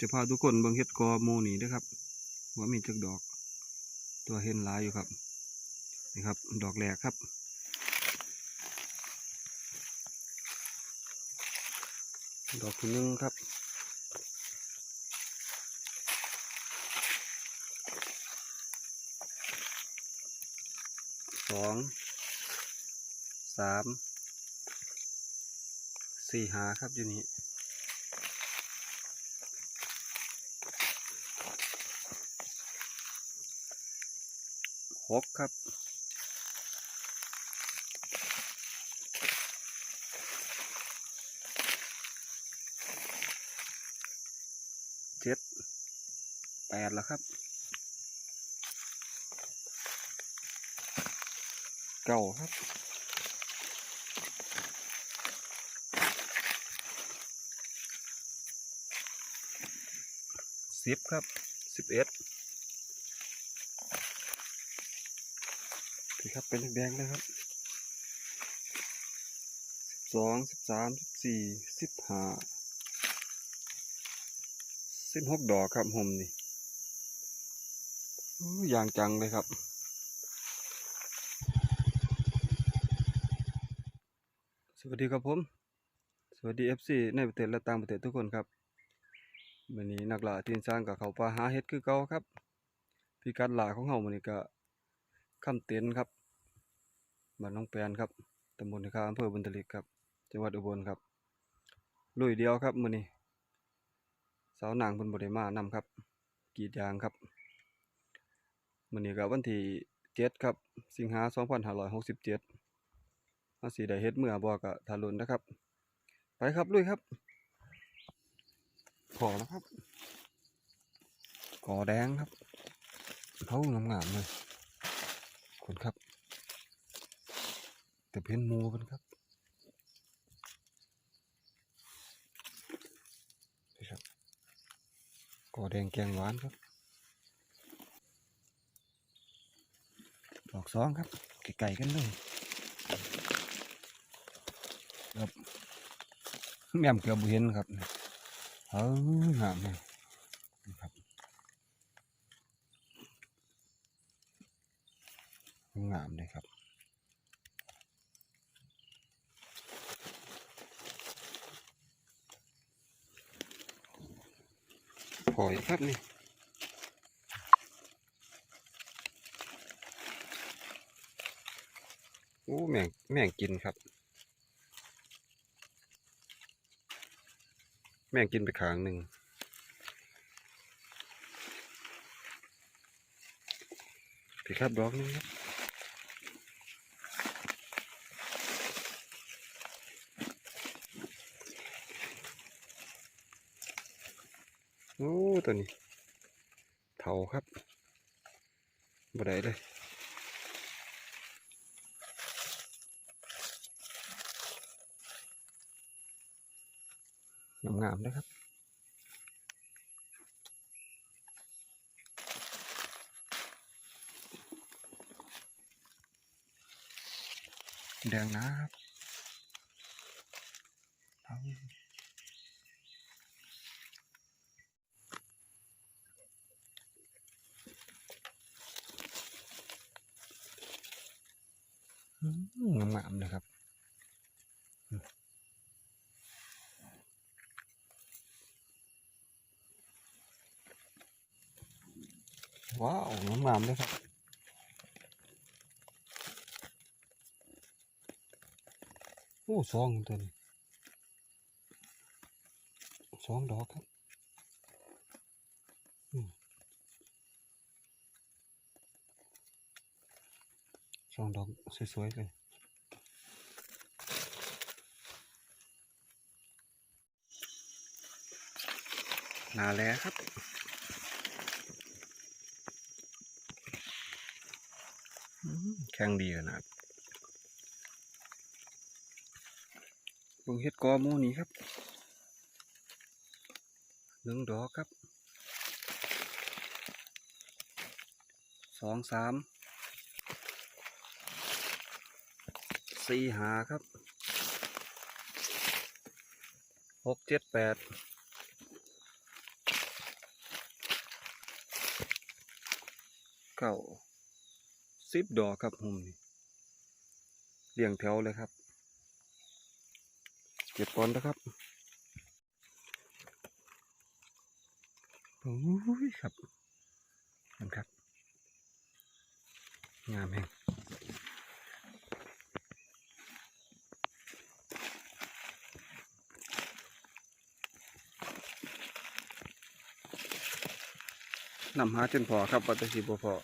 จะพาทุกคนเบิ่งเฮ็ดกอโมนี่นะครับว่ามีจักดอก ตัวเห็นหลายอยู่ครับนี่ครับ ดอกแรกครับ ดอกที่หนึ่งครับสองสามสี่หาครับอยู่นี่ หกครับเจ็ดแปดแล้วครับเก้าครับสิบครับสิบเอ็ด ครับ เป็นแดงๆนะครับสิบสองสิบสามสิบสี่สิบห้าสิบหกดอกครับผมนี่อย่างจังเลยครับ สวัสดีครับผม สวัสดี FC ในประเทศและต่างประเทศทุกคนครับวันนี้นักล่าทีนช้างกับเขาปลาหาเห็ดคือเก่าครับ พิกัดหลาของเฮามื้อนี้ก็คำเต็นครับ บ้านน้องแปนครับตำบลนาคาอำเภอบุญทลิกครับ จังหวัดอุบลครับ ลุยเดียวครับมื้อนี้สาวนางเพิ่นบ่ได้มานำครับกีดยางครับมื้อนี้ก็วันที่7ครับ สิงหา2567เฮาสิได้เฮ็ดมื้อบ่ก็ทารุนนะครับ ไปครับลุยครับพอแล้วครับกอแดงครับเขางามๆเลยคนครับ แต่เพ้นมูเพิ่นครับนี่ครับกอแดงแกงหวานครับดอกสองครับไก่กันเลยครับแม่มเกือบเห็นครับเฮ้ยงามเลยครับงามเลยครับ อยครับนี่โอ้แม่งแม่งกินครับ แม่งกินไปขางหนึ่งพี่ครับดอกหนึงครับโอ้ ตัวนี้เถาครับบ่ได้เลยงามๆนะครับแดงนะครับเอาอืมงามๆเลยครับ ว้าวงามๆเลยครับโอ้สองตัวนี้สองดอกครับอืมสองดอกสวยๆเลยนาแลครับ แข็งดีขนาดบงเฮ็ดกอมูนี้ครับหนึ่งดอครับสองสามสี่หาครับหกเจ็ดแปดเก้า สิบดอกครับหุ่มนี่เรียงแถวเลยครับ เก็บก่อนนะครับโอ้ยครับนั่นครับ งามแฮงนำหาจนพอครับวัตถิบพอ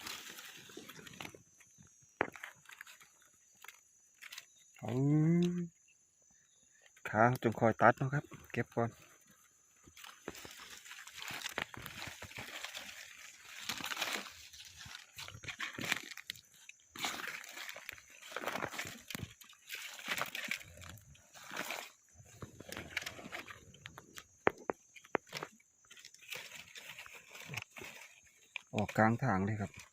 เอา ขาจงคอยตัดนะครับ เก็บก่อนออกกลางทางเลยครับ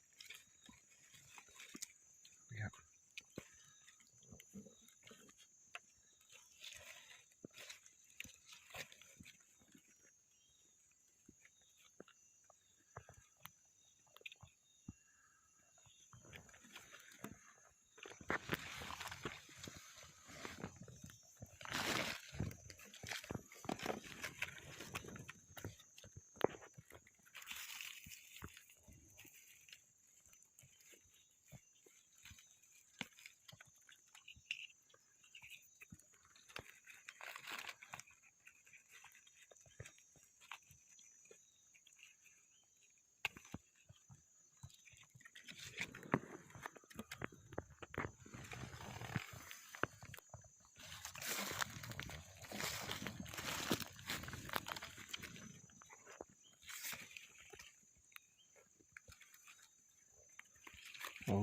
โอ้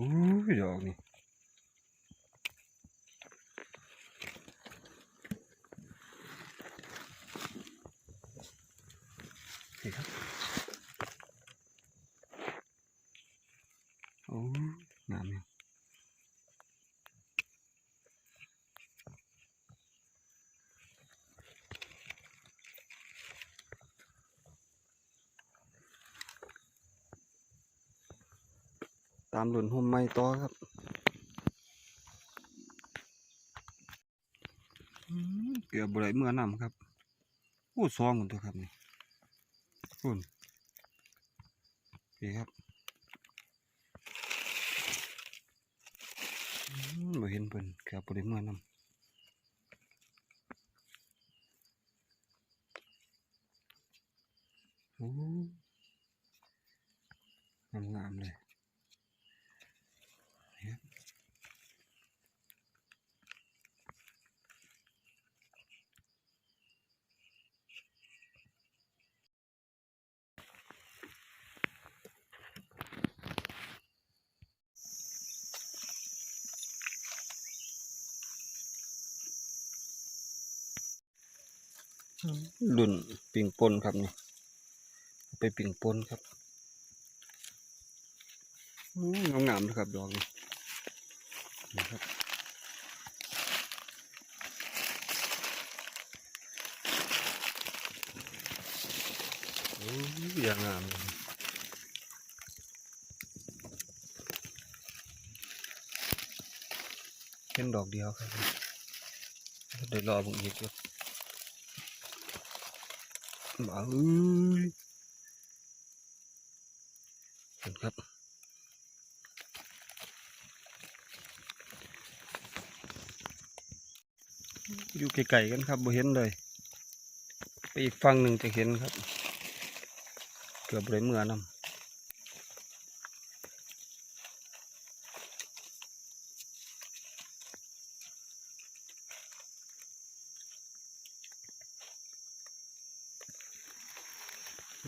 ยดอกนี่นี่ครับโอ้ยงามเนี่ย ตามหลุนหุ่มไม้ต่อครับเกือบบไรเมื่อนำครับโอ้ซองกันตัวครับนี่คุณดีครับมบ่เห็นเพิ่นเกือบบไรเมื่อนำโอ้งามๆเลย รุ่น ปิ่งปนครับนี่ไปปิ่งปนครับอู้งามนะครับดอกนี่นี่ครับโอ้ยอย่างงามเลยเห็นดอกเดียวครับเดี๋ยวรอผมอีกอยู่ มาเอ้ยเห็นครับอยู่ไกลๆกันครับบ่เห็นเลย ไปอีกฝั่งหนึ่งจะเห็นครับ เกือบเลยเมื่อนำ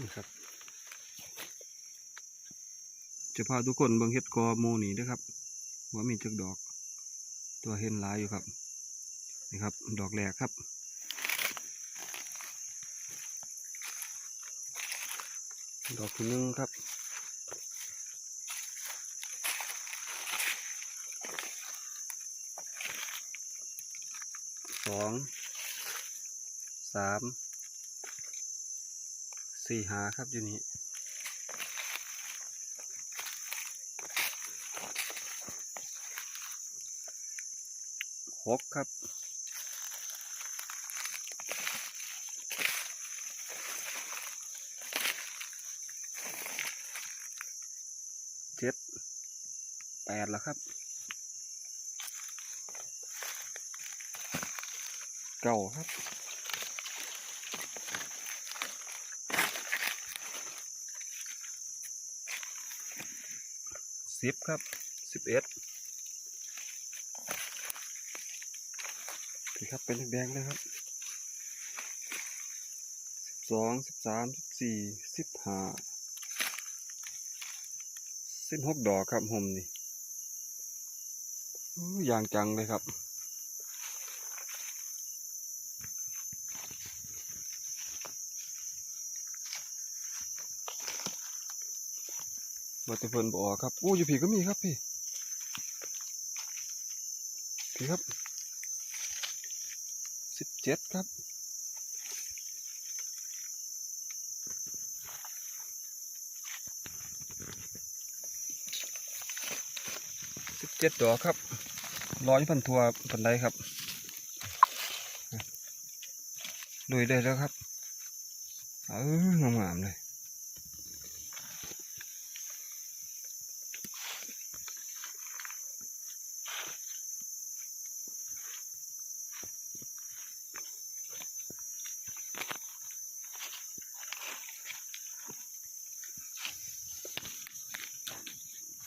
นี่ครับ จะพาทุกคนเบิ่งเห็ดกอมูนี่นะครับว่ามีจักดอก ตัวเห็นหลายอยู่ครับนี่ครับ ดอกแรกครับ ดอกที่หนึ่งครับสองสาม สี่หาครับอยู่นี้หกครับเจ็ดแปดแล้วครับเก้าครับ สิบครับสิบเอ็ดนี่ครับเป็นแดงๆเลยครับสิบสองสิบสามสิบสี่สิบห้าสิบหกดอกครับหมนี่อย่างจังเลยครับ มาต่เพิ่นบออกครับอู้อยู่ผีก็มีครับพี่พี่ครับสิบเจ็ดครับสิบเจ็ดดอกครับร้อยพันทัวพันไดครับลุยได้แล้วครับเอองามๆเลย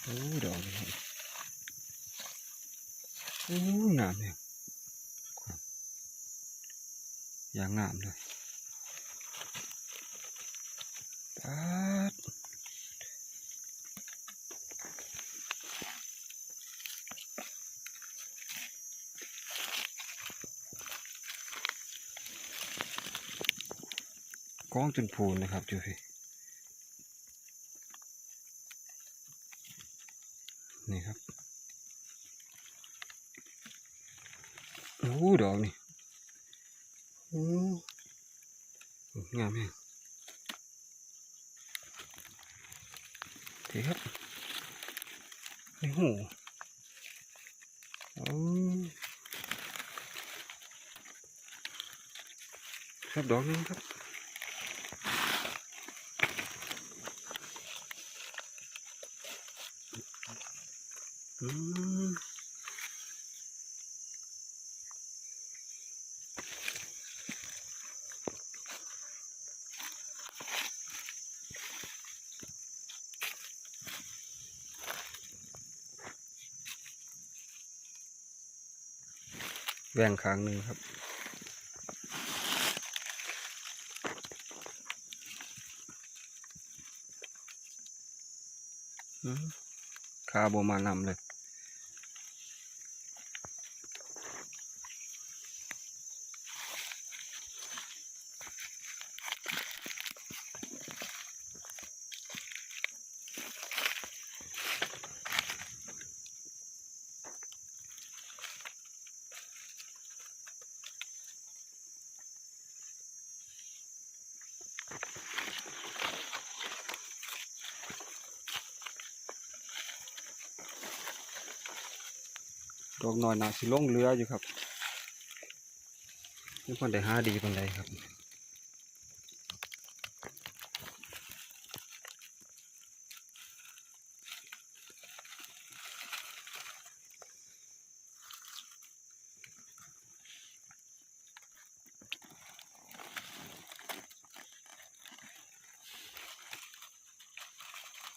โอ้ดอกนี่ครับโอ้งามเนี่ยครับอย่างงามเลยปัดกล้องจนพูนนะครับจูพี่นี่ครับ โอ้ดอกนี่โอ้งามแฮงดีครับนี่หูโอ้ ครับดอกนึงครับอืมแบ่งคางหนึ่งครับ คาโบมานำเลย ดอกน้อยน่าสิลงเรืออยู่ครับนี่คนได้หาดีคนใดครับ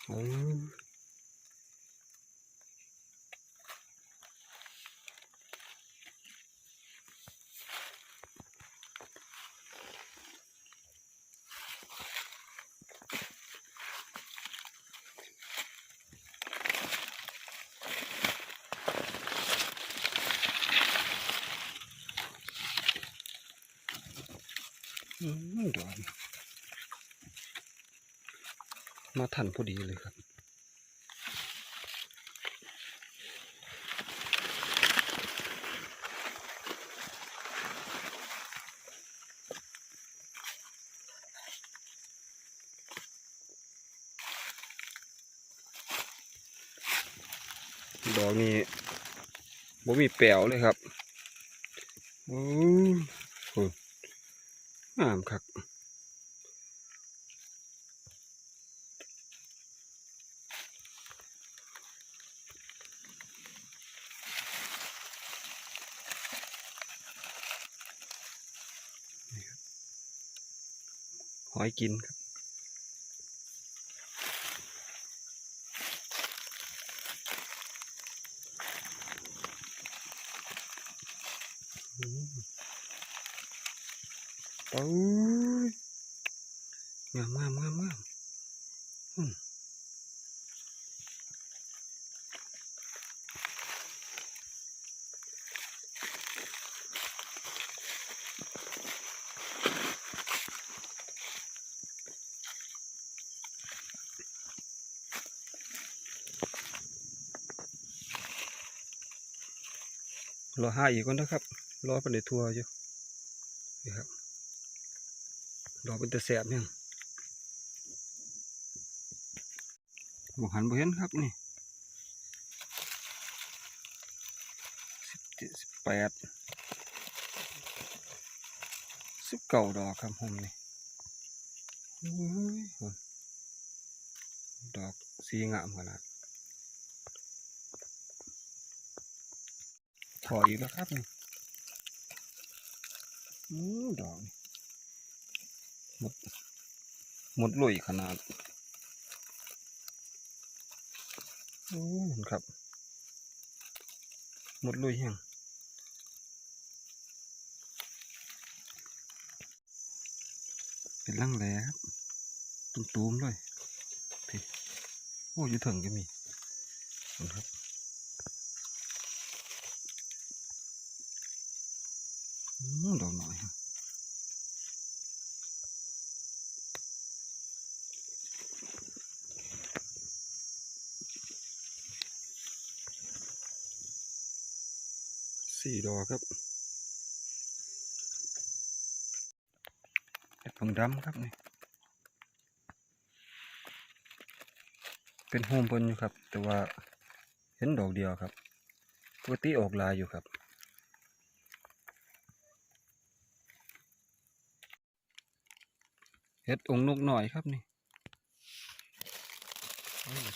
อืม อืม ดอกมาทันพอดีเลยครับดอกนี้บ่มีแป๋วเลยครับอ้ยโห งามคักนี่ครับหอยกินครับ โอ้ยงามงามงามงามรอห้าอีกก่อนนะครับ รอเป็นในทัวร์อยู่นี่ครับ รอกเป็นตะแสบยังบอกหันบ่เห็นครับนี่สิบเจ็ดสิบแปดสิบเก้าดอกครับผมนี่ดอกสีงามขนาดถอยอีกแล้วครับนี่ดอกนี่ หมดลุยขนาดโอ้ครับ หมดลุยยังเป็นร่างแหลครับตุ้มๆเลยพี่โอ้ยถึงก็มีนะครับอืมดอกหน่อย สี่ดอกครับเห็ดผงดำครับนี่เป็นโฮมเพิ่นอยู่ครับ แต่ว่าเห็นดอกเดียวครับปกติออกลายอยู่ครับเห็ดองนกหน่อยครับนี่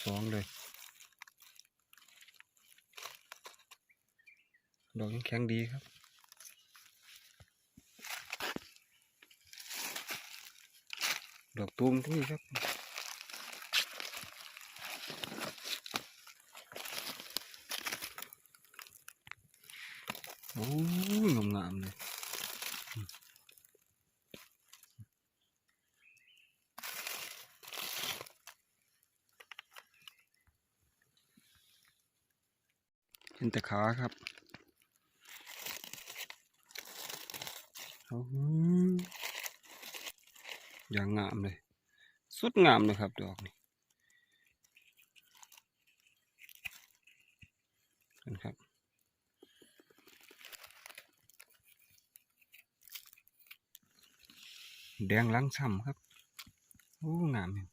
สองเลย ดอกยังแข็งดีครับดอกตูมที่ครับโอ้ยงามเลยเห็นแต่ขาครับโอ้ยอย่างงามเลย สุ ดงามเลยครับดอกนี่เห็นครับแดงล้างช่ำครับโอ้งามเลย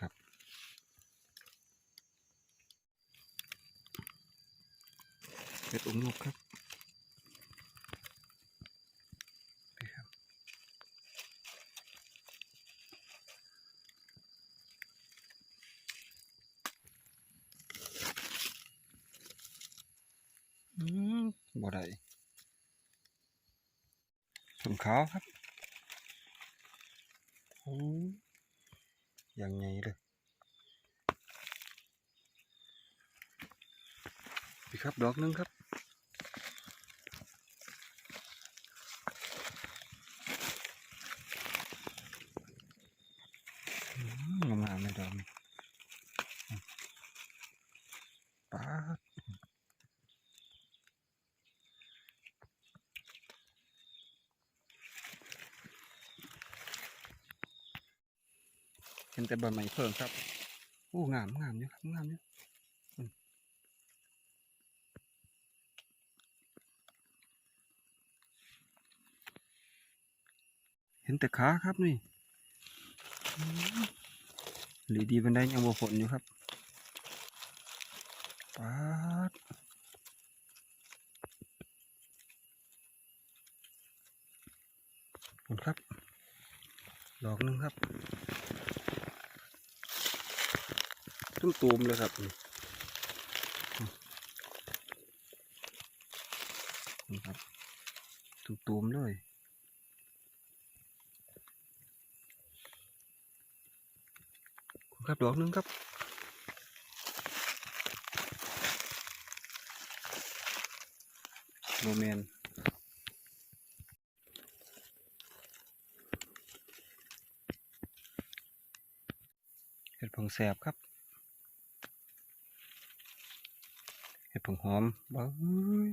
ครับ เป็ดอุ้มนกครับนี่ครับ อืมบ่ได้สมขาวครับโอ้ย อย่างไงเลยพี่ครับดอกหนึงครับ แต่ใบใหม่เพิ่มครับโอ้งามงามเยอะครับงามเยอะเห็นแต่ขาครับนี่หรือดีบันไดยังบ่ฝนอยู่ครับปาดผมครับดอกนึงครับ ตุ้มตูมๆเลยครับนี่ครับตุ้มตูมๆเลยครับดอกนึงครับโมเมนเห็ดผงแสบครับ เห็ดผงหอมบ้าย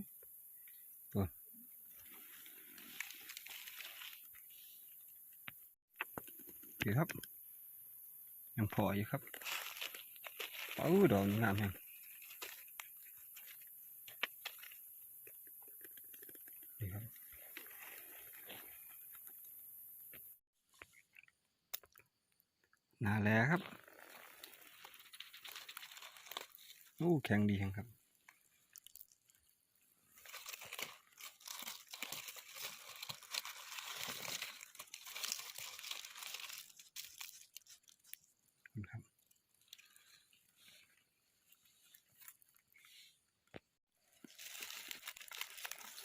ตัวดีครับ ยังพออยู่ครับเอ้าดอกนี้งามแฮงนี่ครับนาแลครับ โอ้ แข็งดีแข็งครับ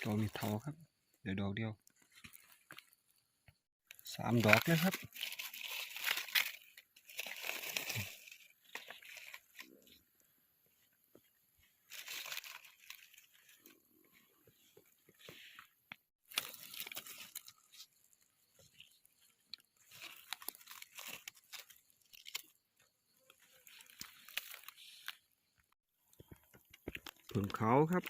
ดอกมีเทาครับ เดี๋ยวดอกเดียวสามดอกเลยครับผลเขาครับ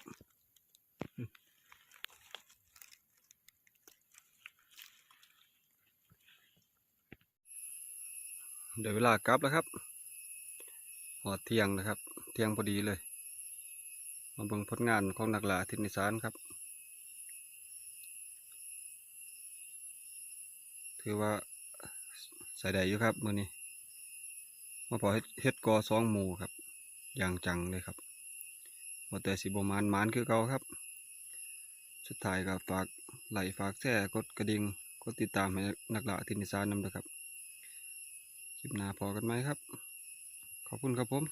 เดี๋ยวเวลากลับแล้วครับหอดเที่ยงนะครับ เที่ยงพอดีเลย มาเบิ่งผลงานของนักล่าทินิสานครับ ถือว่าใส่ได้อยู่ครับมือนี้มาพอเฮ็ดเฮ็ดกอสองหมูครับ อย่างจังเลยครับว่าแต่สิบมานมานคือเก่าครับ สุดท้ายก็ฝากไหลฝากแชร์กดกระดิ่งกดติดตามให้นักล่าทินิสานนำด้วยครับ คลิปหน้าพอกันไหมครับ ขอบคุณครับผม